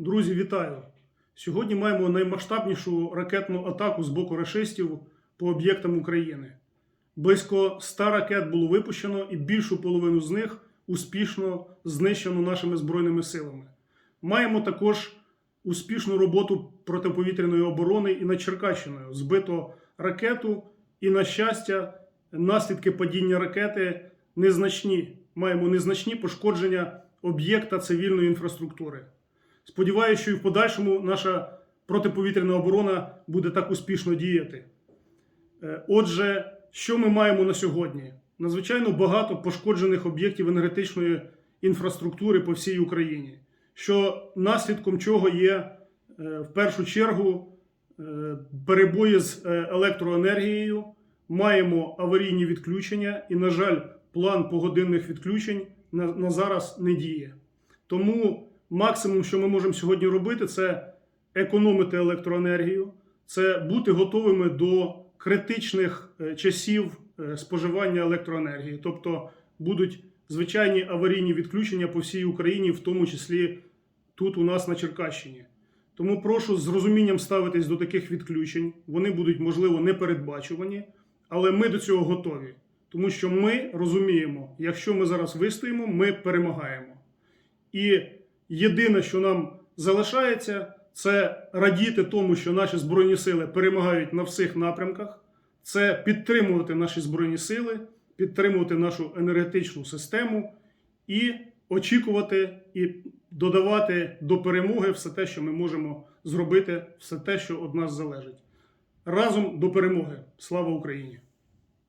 Друзі, вітаю! Сьогодні маємо наймасштабнішу ракетну атаку з боку рашистів по об'єктам України. Близько 100 ракет було випущено, і більшу половину з них успішно знищено нашими збройними силами. Маємо також успішну роботу протиповітряної оборони і над Черкащиною. Збито ракету, і, на щастя, наслідки падіння ракети незначні. Маємо незначні пошкодження об'єкта цивільної інфраструктури. Сподіваюся, що і в подальшому наша протиповітряна оборона буде так успішно діяти. Е, Отже, що ми маємо на сьогодні? Надзвичайно багато пошкоджених об'єктів енергетичної інфраструктури по всій Україні, що наслідком чого є е, в першу чергу е, перебої з електроенергією, маємо аварійні відключення, і, на жаль, план погодинних відключень на зараз не діє. Тому максимум, що ми можемо сьогодні робити, це економити електроенергію, це бути готовими до критичних е, часів е, споживання електроенергії. Тобто будуть звичайні аварійні відключення по всій Україні, в тому числі тут у нас на Черкащині. Тому прошу з розумінням ставитись до таких відключень. Вони будуть, можливо, непередбачувані, але ми до цього готові. Тому що ми розуміємо, якщо ми зараз вистоїмо, ми перемагаємо. І єдине, що нам залишається, це радіти тому, що наші збройні сили перемагають на всіх напрямках, це підтримувати наші збройні сили, підтримувати нашу енергетичну систему і очікувати і додавати до перемоги все те, що ми можемо зробити, все те, що від нас залежить. Разом до перемоги. Слава Україні!